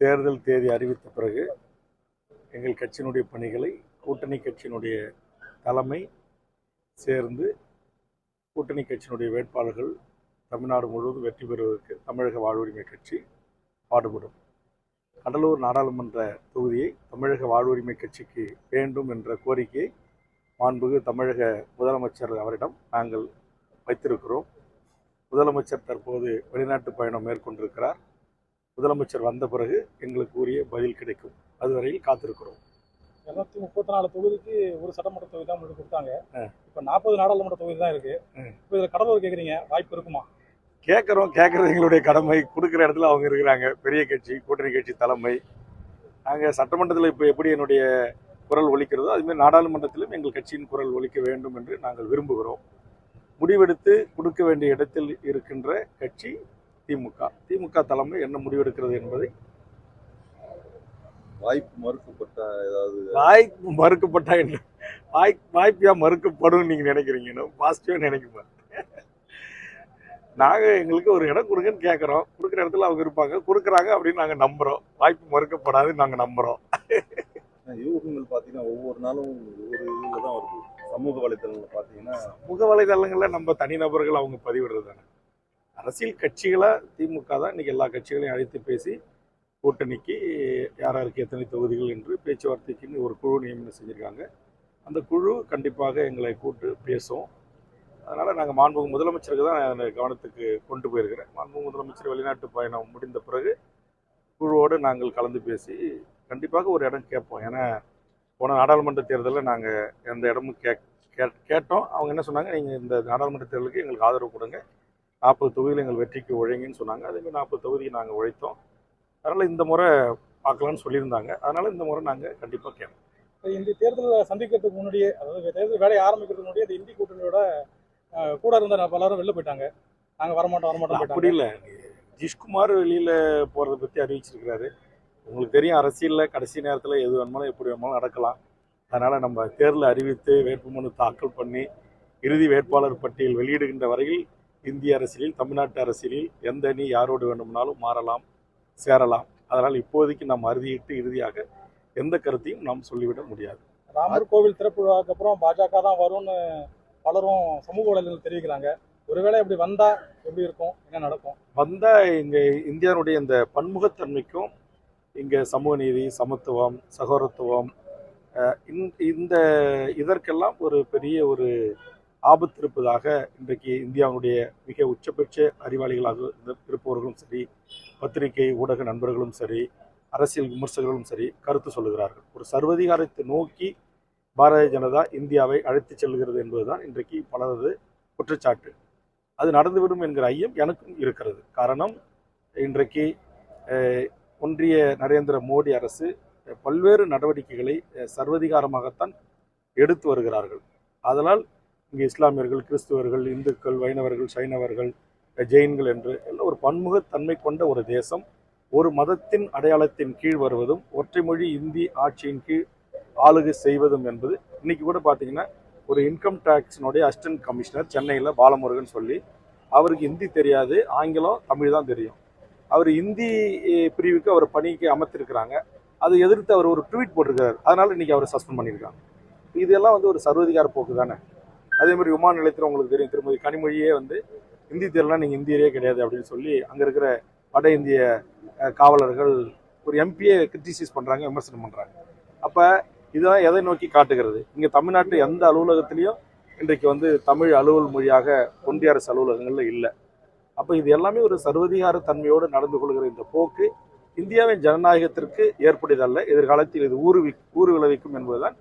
தேர்தல் தேதி அறிவித்த பிறகு எங்கள் கட்சியினுடைய பணிகளை கூட்டணி கட்சியினுடைய தலைமை சேர்ந்து கூட்டணி கட்சியினுடைய வேட்பாளர்கள் தமிழ்நாடு முழுவதும் வெற்றி பெறுவதற்கு தமிழக வாழ்வுரிமை கட்சி பாடுபடும். கடலூர் நாடாளுமன்ற தொகுதியை தமிழக வாழ்வுரிமை கட்சிக்கு வேண்டும் என்ற கோரிக்கையை மாண்புகு தமிழக முதலமைச்சர் அவரிடம் நாங்கள் வைத்திருக்கிறோம். முதலமைச்சர் தற்போது வெளிநாட்டு பயணம் மேற்கொண்டிருக்கிறார். முதலமைச்சர் வந்த பிறகு எங்களுக்கு உரிய பதில் கிடைக்கும். அதுவரையில் காத்திருக்கிறோம். இருநூத்தி முப்பத்தி நாலு தொகுதிக்கு ஒரு சட்டமன்ற தொகுதி தான் கொடுத்தாங்க. இப்ப நாற்பது நாடாளுமன்ற தொகுதி தான் இருக்கு. இப்ப இதுல கடலூர் கேக்குறீங்க வாய்ப்பு இருக்குமா? கேட்குறோம் கேட்குறது எங்களுடைய கடமை. கொடுக்குற இடத்துல அவங்க இருக்கிறாங்க. பெரிய கட்சி கூட்டணி கட்சி தலைமை. நாங்கள் சட்டமன்றத்தில் இப்போ எப்படி என்னுடைய குரல் ஒலிக்கிறதோ அதுமாதிரி நாடாளுமன்றத்திலும் எங்கள் கட்சியின் குரல் ஒலிக்க வேண்டும் என்று நாங்கள் விரும்புகிறோம். முடிவெடுத்து கொடுக்க வேண்டிய இடத்தில் இருக்கின்ற கட்சி திமுக. திமுக தலைமை என்ன முடிவெடுக்கிறது என்பதை வாய்ப்பு மறுக்கப்பட்ட ஏதாவது வாய்ப்பு மறுக்கப்பட்டா என்ன? வாய் வாய்ப்பியா மறுக்கப்படும் நீங்க நினைக்கிறீங்க பாசிட்டிவா நினைக்குமா? நாங்க எங்களுக்கு ஒரு இடம் கொடுங்கன்னு கேட்கறோம் கொடுக்குற இடத்துல அவங்க இருப்பாங்க. கொடுக்குறாங்க அப்படின்னு நாங்க நம்புறோம். வாய்ப்பு மறுக்கப்படாது நாங்க நம்புறோம். யூகங்கள் பார்த்தீங்கன்னா ஒவ்வொரு நாளும் ஒவ்வொரு இதில் தான் வருது. சமூக வலைத்தளங்கள் பார்த்தீங்கன்னா முக வலைதளங்கள்ல நம்ம தனிநபர்கள் அவங்க பதிவிடுறது தானே அரசியல் கட்சிகளை திமுக தான் இன்றைக்கி எல்லா கட்சிகளையும் அழைத்து பேசி கூட்டணிக்கு யார் யாருக்கு எத்தனை தொகுதிகள் என்று பேச்சுவார்த்தைக்குன்னு ஒரு குழு நியமனம் செஞ்சுருக்காங்க. அந்த குழு கண்டிப்பாக எங்களை கூட்டு பேசும். அதனால் நாங்கள் மாண்புமிகு முதலமைச்சருக்கு தான் நான் கவனத்துக்கு கொண்டு போயிருக்கிறேன். மாண்புமிகு முதலமைச்சர் வெளிநாட்டு பயணம் முடிந்த பிறகு குழுவோடு நாங்கள் கலந்து பேசி கண்டிப்பாக ஒரு இடம் கேட்போம். ஏன்னா போன நாடாளுமன்ற தேர்தலில் நாங்கள் எந்த இடமும் கே- கேட்டோம். அவங்க என்ன சொன்னாங்க? நீங்கள் இந்த நாடாளுமன்ற தேர்தலுக்கு எங்களுக்கு ஆதரவு கொடுங்க. நாற்பது தொகுதியில் எங்கள் வெற்றிக்கு உழைங்கன்னு சொன்னாங்க. அதேமாதிரி நாற்பது தொகுதிக்கு நாங்கள் உழைத்தோம். அதனால் இந்த முறை பார்க்கலான்னு சொல்லியிருந்தாங்க. அதனால் இந்த முறை நாங்கள் கண்டிப்பாக கேட்போம். இந்த தேர்தலை சந்திக்கிறதுக்கு முன்னாடியே அதாவது தேர்தல் வேலையை ஆரம்பிக்கிறதுக்கு முன்னாடியே இந்த இந்தி கூட்டணியோட கூட இருந்த பலரும் வெளில போயிட்டாங்க. நாங்க வரமாட்டோம் வரமாட்டோம் அப்படி இல்லை. ஜிஷ்குமார் வெளியில் போகிறத பற்றி அறிவிச்சிருக்கிறாரு. உங்களுக்கு தெரியும் அரசியலில் கடைசி நேரத்தில் எது வேணுமாலும் எப்படி வேணுமாலும் நடக்கலாம். அதனால் நம்ம தேர்தல் அறிவித்து வேட்புமனு தாக்கல் பண்ணி இறுதி வேட்பாளர் பட்டியல் வெளியிடுகின்ற வரையில் இந்திய அரசியலில் தமிழ்நாட்டு அரசியலில் எந்த அணி யாரோடு வேண்டுமானாலும் மாறலாம் சேரலாம். அதனால் இப்போதைக்கு நாம் அறுதியிட்டு இறுதியாக எந்த கருத்தையும் நாம் சொல்லிவிட முடியாது. ராமர் கோவில் திறப்பு விழாவுக்கு அப்புறம் பாஜக தான் வரும்னு பலரும் சமூக வலைதளத்தில் தெரிவிக்கிறாங்க. ஒருவேளை இப்படி வந்தா எப்படி இருக்கும்? என்ன நடக்கும்? வந்தால் இங்கே இந்தியாவுடைய இந்த பன்முகத்தன்மைக்கும் இங்கே சமூக நீதி சமத்துவம் சகோதரத்துவம் இந்த இதற்கெல்லாம் ஒரு பெரிய ஒரு ஆபத்து இருப்பதாக இன்றைக்கு இந்தியாவுடைய மிக உச்சபட்ச அறிவாளிகளாக இருந்த- இருப்பவர்களும் சரி பத்திரிகை ஊடக நண்பர்களும் சரி அரசியல் விமர்சகர்களும் சரி கருத்து சொல்லுகிறார்கள். ஒரு சர்வதிகாரத்தை நோக்கி பாரதிய ஜனதா இந்தியாவை அழைத்துச் செல்கிறது என்பதுதான் இன்றைக்கு பலரது குற்றச்சாட்டு. அது நடந்துவிடும் என்கிற ஐயம் எனக்கும் இருக்கிறது. காரணம் இன்றைக்கு ஒன்றிய நரேந்திர மோடி அரசு பல்வேறு நடவடிக்கைகளை சர்வதிகாரமாகத்தான் எடுத்து வருகிறார்கள். அதனால் இங்கே இஸ்லாமியர்கள் கிறிஸ்துவர்கள் இந்துக்கள் வைணவர்கள் சைனவர்கள் ஜெயின்கள் என்று எல்லாம் ஒரு பன்முகத்தன்மை கொண்ட ஒரு தேசம். ஒரு மதத்தின் அடையாளத்தின் கீழ் வருவதும் ஒற்றை மொழி இந்தி ஆட்சியின் கீழ் ஆளுகை செய்வதும் என்பது இன்னைக்கு கூட பார்த்தீங்கன்னா ஒரு இன்கம் டேக்ஸினுடைய அசிஸ்டன்ட் கமிஷனர் சென்னையில் பாலமுருகன் சொல்லி அவருக்கு ஹிந்தி தெரியாது ஆங்கிலம் தமிழ் தான் தெரியும். அவர் இந்தி பிரிவுக்கு அவர் பணிக்கு அமர்த்திருக்கிறாங்க. அதை எதிர்த்து அவர் ஒரு ட்வீட் போட்டிருக்காரு அதனால இன்னைக்கு அவரை சஸ்பெண்ட் பண்ணியிருக்காங்க. இதெல்லாம் வந்து ஒரு சர்வதிகார போக்கு தானே அதே மாதிரி விமான நிலையத்தில் உங்களுக்கு தெரியும் திருமதி கனிமொழியே வந்து ஹிந்தி தெரியலாம் நீங்கள் இந்தியரே கிடையாது அப்படின்னு சொல்லி அங்கே இருக்கிற வட இந்திய காவலர்கள் ஒரு எம்பியை கிரிட்டிசைஸ் பண்ணுறாங்க விமர்சனம் பண்ணுறாங்க அப்போ இதெல்லாம் எதை நோக்கி காட்டுகிறது? இங்கே தமிழ்நாட்டு எந்த அலுவலகத்திலையும் இன்றைக்கு வந்து தமிழ் அலுவல் மொழியாக ஒன்றிய அரசு அலுவலகங்களில் இல்லை. அப்போ இது எல்லாமே ஒரு சர்வதிகார தன்மையோடு நடந்து கொள்கிற இந்த போக்கு இந்தியாவின் ஜனநாயகத்திற்கு ஏற்புடையதல்ல. எதிர்காலத்தில் இது ஊறு ஊறு விளைவிக்கும் என்பதுதான்